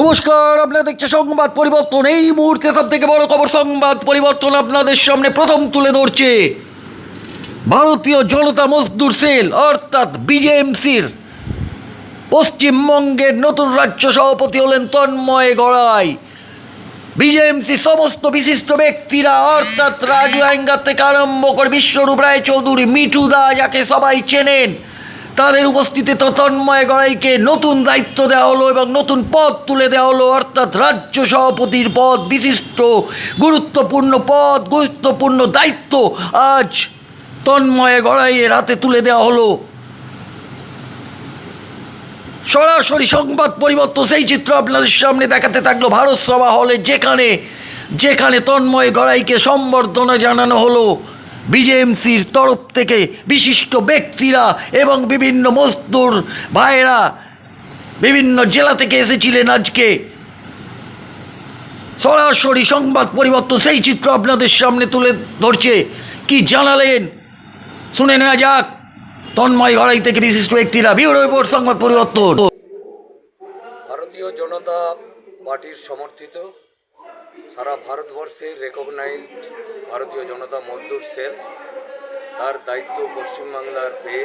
নমস্কার, আপনারা দেখছে সংবাদ পরিবর্তন। এই মুহূর্তে সব থেকে বড় খবর, সংবাদ পরিবর্তন আপনাদের সামনে প্রথম তুলে ধরছে। ভারতীয় জনতা মজদুর সেল, অর্থাৎ বিজেএমসির। পশ্চিমবঙ্গের নতুন রাজ্য সভাপতি হলেন তন্ময় গড়াই। বিজেএমসি সমস্ত বিশিষ্ট ব্যক্তিরা, অর্থাৎ রাজু অ্যাঙ্গার থেকে আরম্ভ করে বিশ্বরূপ রায় চৌধুরী মিঠু দা, যাকে সবাই চেনেন তাদের উপস্থিতিতে তন্ময় গড়াইকে নতুন দায়িত্ব দেওয়া হলো এবং নতুন পদ তুলে দেওয়া হলো, অর্থাৎ রাজ্য সভাপতির পদ, বিশিষ্ট গুরুত্বপূর্ণ পদ, গুরুত্বপূর্ণ দায়িত্ব আজ তন্ময় গড়াইয়ের হাতে তুলে দেওয়া হলো। সরাসরি সংবাদ পরিবর্তন, সেই চিত্র আপনাদের সামনে দেখাতে থাকল ভারত সভা হলে যেখানে যেখানে তন্ময় গড়াইকে সম্বর্ধনা জানানো হলো। বিজেএমসির তরফ থেকে বিশিষ্ট ব্যক্তিরা এবং বিভিন্ন মজদুর ভাইয়েরা বিভিন্ন জেলা থেকে এসেছিলেন আজকে। সরাসরি সংবাদ পরিবর্তন, সেই চিত্র আপনাদের সামনে তুলে ধরছে। কি জানালেন? শুনে নেওয়া যাক। তন্ময় গড়াই থেকে বিশিষ্ট ব্যক্তিরা বিউরো রিপোর্ট, সংবাদ পরিবর্তন। ভারতীয় জনতা পার্টির সমর্থিত সারা ভারতবর্ষে রেকগনাইজড ভারতীয় জনতা মজদুর সেল। তার দায়িত্ব পশ্চিমবাংলার পেয়ে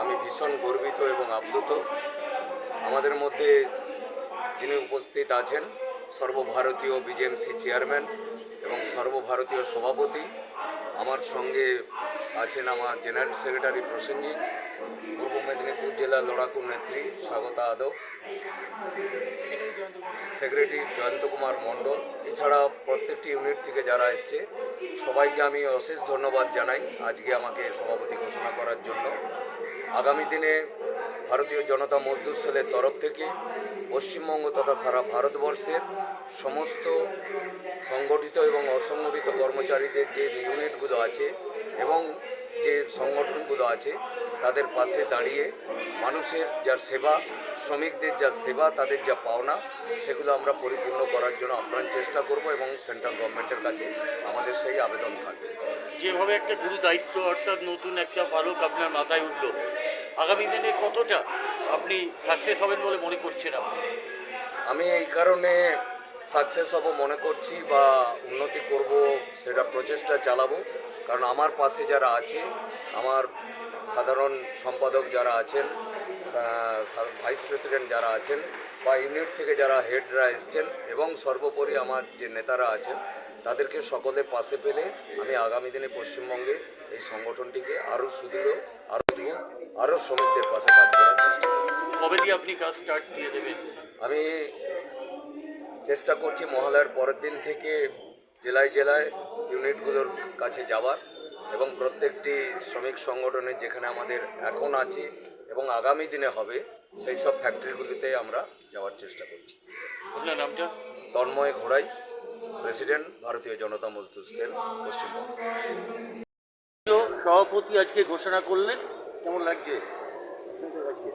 আমি ভীষণ গর্বিত এবং আপ্লুত। আমাদের মধ্যে যিনি উপস্থিত আছেন, সর্বভারতীয় বিজেএমসি চেয়ারম্যান এবং সর্বভারতীয় সভাপতি, আমার সঙ্গে আছেন আমার জেনারেল সেক্রেটারি প্রসেনজিৎ পূর্ব মেদিনীপুর জেলা লড়াকু নেত্রী, স্বাগতা আদব সেক্রেটারি জয়ন্ত কুমার মণ্ডল, এছাড়া প্রত্যেকটি ইউনিট থেকে যারা এসছে, সবাইকে আমি অশেষ ধন্যবাদ জানাই আজকে আমাকে সভাপতি ঘোষণা করার জন্য। আগামী দিনে ভারতীয় জনতা মজদুর সেলের তরফ থেকে পশ্চিমবঙ্গ তথা সারা ভারতবর্ষের সমস্ত সংগঠিত এবং অসংগঠিত কর্মচারীদের যে ইউনিটগুলো আছে এবং যে সংগঠনগুলো আছে তাদের পাশে দাঁড়িয়ে মানুষের যা সেবা শ্রমিকদের যা সেবা তাদের যা পাওনা সেগুলো আমরা পরিপূর্ণ করার জন্য আপ্রাণ চেষ্টা করব এবং সেন্ট্রাল গভর্নমেন্টের কাছে আমাদের সেই আবেদন থাকবে। যেভাবে একটা গুরু দায়িত্ব অর্থাৎ নতুন একটা পালক আপনার মাথায় উঠল আগামী দিনে কতটা আপনি সাকসেস হবেন বলে মনে করছেন আপনি? আমি এই কারণে সাকসেস হব মনে করছি বা উন্নতি করব সেটা প্রচেষ্টা চালাবো। কারণ আমার পাশে যারা আছে আমার সাধারণ সম্পাদক যারা আছেন ভাইস প্রেসিডেন্ট যারা আছেন বা ইউনিট থেকে যারা হেডরা এসছেন এবং সর্বোপরি আমার যে নেতারা আছেন তাদেরকে সকলের পাশে পেলে আমি আগামী দিনে পশ্চিমবঙ্গে এই সংগঠনটিকে আরও সুদৃঢ় আরও মজবুত আরও শ্রমিকদের পাশে কাজ করার চেষ্টা করব। কবে দিয়ে আপনি কাজ স্টার্ট দিয়ে দেবেন? আমি চেষ্টা করছি মহালয়ার পরের দিন থেকে জেলায় জেলায় ইউনিটগুলোর কাছে যাওয়ার। এবং প্রত্যেকটি শ্রমিক সংগঠনের যেখানে আমাদের এখন আছে এবং আগামী দিনে হবে সেই সব ফ্যাক্টরিগুলিতে আমরা যাওয়ার চেষ্টা করছি। আপনার নামটা? তন্ময় ঘোড়াই প্রেসিডেন্ট ভারতীয় জনতা মজদুর সেল পশ্চিমবঙ্গ। সভাপতি আজকে ঘোষণা করলেন কেমন লাগছে?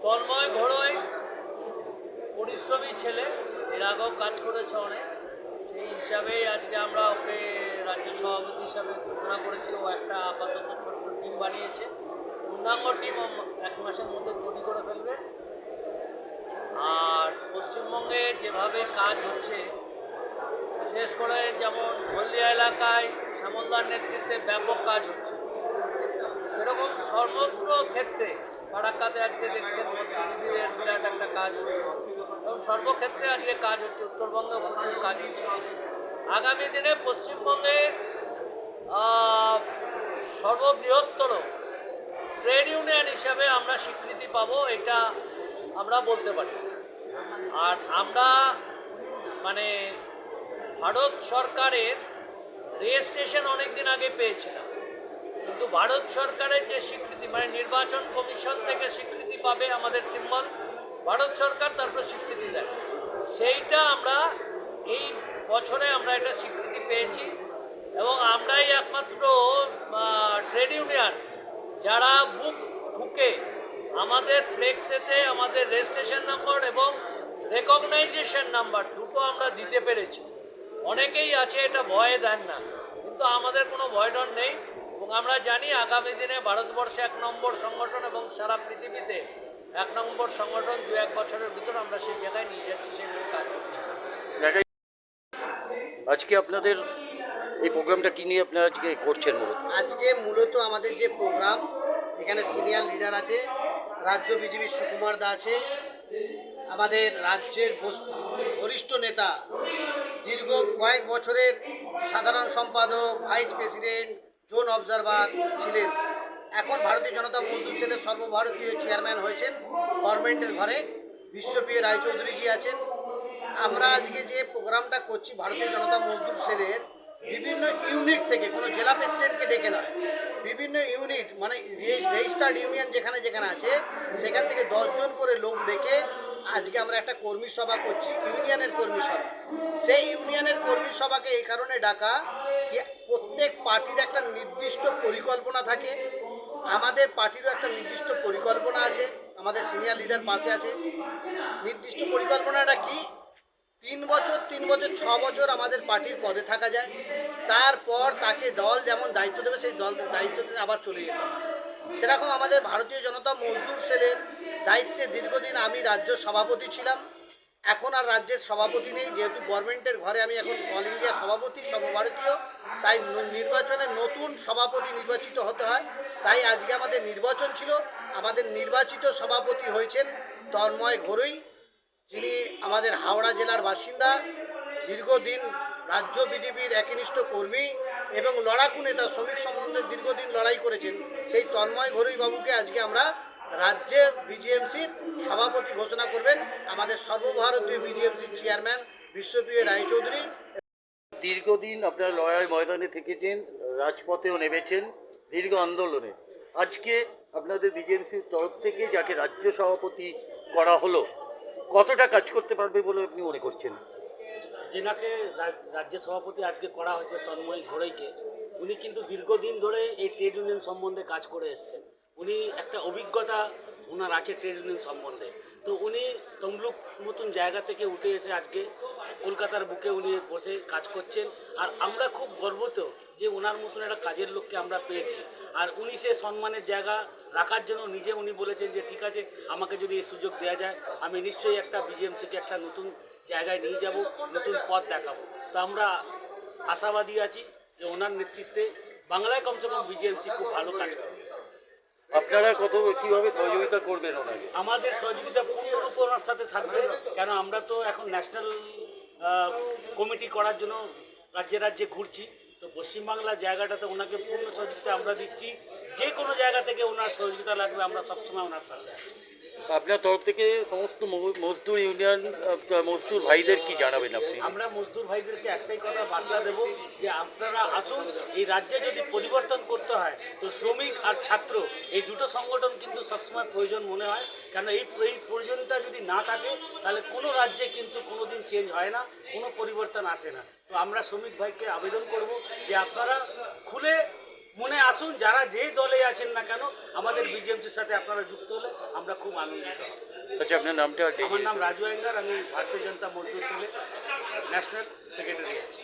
তন্ময় ঘোড়ই পরিশ্রমী ছেলে এর আগেও কাজ করেছে অনেক সেই হিসাবেই আজকে আমরা ওকে রাজ্য সভাপতি হিসাবে ঘোষণা করেছে ও একটা আপাতত ছোট্ট টিম বানিয়েছে। পূর্ণাঙ্গ টিম এক মাসের মধ্যে তৈরি করে ফেলবে। আর পশ্চিমবঙ্গে যেভাবে কাজ হচ্ছে, বিশেষ করে যেমন হলদিয়া এলাকায় শ্যামলদার নেতৃত্বে ব্যাপক কাজ হচ্ছে। সেরকম সর্বত্র ক্ষেত্রে ফারাক্কাতে আজকে দেখছেন মৎস্যজীবীদের বিরাট একটা কাজ হচ্ছে। এবং সর্বক্ষেত্রে আজকে কাজ হচ্ছে উত্তরবঙ্গে কাজ হচ্ছে। আগামী দিনে পশ্চিমবঙ্গে সর্ববৃহত্তর ট্রেড ইউনিয়ন হিসাবে আমরা স্বীকৃতি পাবো, এটা আমরা বলতে পারি। আর আমরা মানে ভারত সরকারের রেজিস্ট্রেশন অনেক দিন আগে পেয়েছিলাম। কিন্তু ভারত সরকারের যে স্বীকৃতি মানে নির্বাচন কমিশন থেকে স্বীকৃতি পাবে আমাদের সিম্বল, ভারত সরকার তারপর স্বীকৃতি দেয়। সেইটা আমরা বছরে আমরা এটা স্বীকৃতি পেয়েছি এবং আমরাই একমাত্র ট্রেড ইউনিয়ন যারা বুক ঠুকে আমাদের ফ্লেক্সেতে আমাদের রেজিস্ট্রেশন নাম্বার এবং রেকগনাইজেশন নাম্বার দুটো আমরা দিতে পেরেছি। অনেকেই আছে এটা ভয়ে দেন না, কিন্তু আমাদের কোনো ভয় ডর নেই এবং আমরা জানি আগামী দিনে ভারতবর্ষে এক নম্বর সংগঠন এবং সারা পৃথিবীতে এক নম্বর সংগঠন দু এক বছরের ভিতর আমরা সেই জায়গায় নিয়ে যাচ্ছি সেইভাবে কাজ করছি আজকে আপনাদের এই প্রোগ্রামটা কি নিয়ে আপনারা আজকে করছেন মূলত আজকে মূলত আমাদের যে প্রোগ্রাম, এখানে সিনিয়র লিডার আছে, রাজ্য বিজেপি সুকুমার দা আছে, আমাদের রাজ্যের বরিষ্ঠ নেতা, দীর্ঘ কয়েক বছরের সাধারণ সম্পাদক, ভাইস প্রেসিডেন্ট, জোন অবজারভার ছিলেন। এখন ভারতীয় জনতা মজদুর সেলের সর্বভারতীয় চেয়ারম্যান হয়েছেন গভর্নমেন্টের ঘরে। বিশ্বপ্রিয় রায়চৌধুরীজি আছেন। আমরা আজকে যে প্রোগ্রামটা করছি ভারতীয় জনতা মজদুর সেলের, বিভিন্ন ইউনিট থেকে, কোনো জেলা প্রেসিডেন্টকে ডেকে নয়, বিভিন্ন ইউনিট মানে রেজিস্টার্ড ইউনিয়ন যেখানে যেখানে আছে, সেখান থেকে দশজন করে লোক ডেকে আজকে আমরা একটা কর্মী সভা করছি, ইউনিয়নের কর্মী সভা। সেই ইউনিয়নের কর্মী সভাকে এই কারণে ডাকা যে প্রত্যেক পার্টির একটা নির্দিষ্ট পরিকল্পনা থাকে, আমাদের পার্টিরও একটা নির্দিষ্ট পরিকল্পনা আছে, আমাদের সিনিয়র লিডার পাশে আছে। নির্দিষ্ট পরিকল্পনাটা কি? তিন বছর তিন বছর, ছ বছর আমাদের পার্টির পদে থাকা যায়। তারপর তাকে দল যেমন দায়িত্ব দেবে, সেই দল দায়িত্ব দিয়ে আবার চলে যেতে সেরকম আমাদের ভারতীয় জনতা মজদুর সেলের দায়িত্বে দীর্ঘদিন আমি রাজ্য সভাপতি ছিলাম। এখন আর রাজ্যের সভাপতি নেই, যেহেতু গভর্নমেন্টের ঘরে আমি এখন অল ইন্ডিয়া সভাপতি, সর্বভারতীয়, তাই নির্বাচনে নতুন সভাপতি নির্বাচিত হতে হয়। তাই আজকে আমাদের নির্বাচন ছিল। আমাদের নির্বাচিত সভাপতি হয়েছেন তন্ময় ঘরুই। যিনি আমাদের হাওড়া জেলার বাসিন্দা, দীর্ঘদিন রাজ্য বিজেপির একনিষ্ঠ কর্মী এবং লড়াকু নেতা, শ্রমিক সম্বন্ধে দীর্ঘদিন লড়াই করেছেন, সেই তন্ময় ঘরুই বাবুকে আজকে আমরা রাজ্যে বিজিএমসির সভাপতি ঘোষণা করবেন। আমাদের সর্বভারতীয় বিজিএমসির চেয়ারম্যান বিশ্বপ্রিয় রায়চৌধুরী। দীর্ঘদিন আপনারা লড়াই ময়দানে থেকেছেন, রাজপথেও নেমেছেন, দীর্ঘ আন্দোলনে। আজকে আপনাদের বিজেপির তরফ থেকে যাকে রাজ্য সভাপতি করা হলো কতটা কাজ করতে পারবে বলে আপনি মনে করছেন? যেনাকে রাজ্য সভাপতি আজকে করা হয়েছে তন্ময় ঘোড়াইকে উনি কিন্তু দীর্ঘদিন ধরে এই ট্রেড ইউনিয়ন সম্বন্ধে কাজ করে এসছেন। উনি একটা অভিজ্ঞতা ওনার আছে ট্রেড ইউনিয়ন সম্বন্ধে। তো উনি তমলুক মতন জায়গা থেকে উঠে এসে আজকে কলকাতার বুকে উনি বসে কাজ করছেন। আর আমরা খুব গর্বিত যে ওনার মতন একটা কাজের লোককে আমরা পেয়েছি। আর উনি সে সম্মানের জায়গা রাখার জন্য নিজে উনি বলেছেন যে ঠিক আছে আমাকে যদি এই সুযোগ দেওয়া যায় আমি নিশ্চয়ই একটা বিজিএমসিকে একটা নতুন জায়গায় নিয়ে যাব নতুন পথ দেখাবো। তো আমরা আশাবাদী আছি যে ওনার নেতৃত্বে বাংলায় কমসে কম বিজিএমসি খুব ভালো কাজ করবে। আপনারা কত কীভাবে সহযোগিতা করবেন ওনাকে? আমাদের সহযোগিতা পূর্ণরূপে ওনার সাথে থাকবে। কেন আমরা তো এখন ন্যাশনাল কমিটি করার জন্য রাজ্যে রাজ্যে ঘুরছি। তো পশ্চিমবাংলার জায়গাটাতে ওনাকে পূর্ণ সহযোগিতা আমরা দিচ্ছি। যে কোনো জায়গা থেকে ওনার সহযোগিতা লাগবে, আমরা সবসময় ওনার সাথে আছি। আপনার তরফ থেকে সমস্ত মজদুর ইউনিয়ন মজদুর ভাইদের কি জানাবেন আপনি? আমরা মজদুর ভাইদেরকে একটাই কথা বার্তা দেব যে আপনারা আসুন, এই রাজ্যে যদি পরিবর্তন করতে হয়, তো শ্রমিক আর ছাত্র, এই দুটো সংগঠন কিন্তু সবসময় প্রয়োজন মনে হয়। কেন এই এই প্রয়োজনটা যদি না থাকে, তাহলে কোনো রাজ্যে কিন্তু কোনো দিন চেঞ্জ হয় না, কোনো পরিবর্তন আসে না। তো আমরা শ্রমিক ভাইকে আবেদন করব যে আপনারা খুলে মনে আসুন যারা যে দলে আছেন না কেন আমাদের বিজেপির সাথে আপনারা যুক্ত হলে আমরা খুব আনন্দিত আচ্ছা আপনার নামটা আমার নাম রাজু আঙ্গার আমি ভারতীয় জনতা মজদুর ছেলে ন্যাশনাল সেক্রেটারি আছি।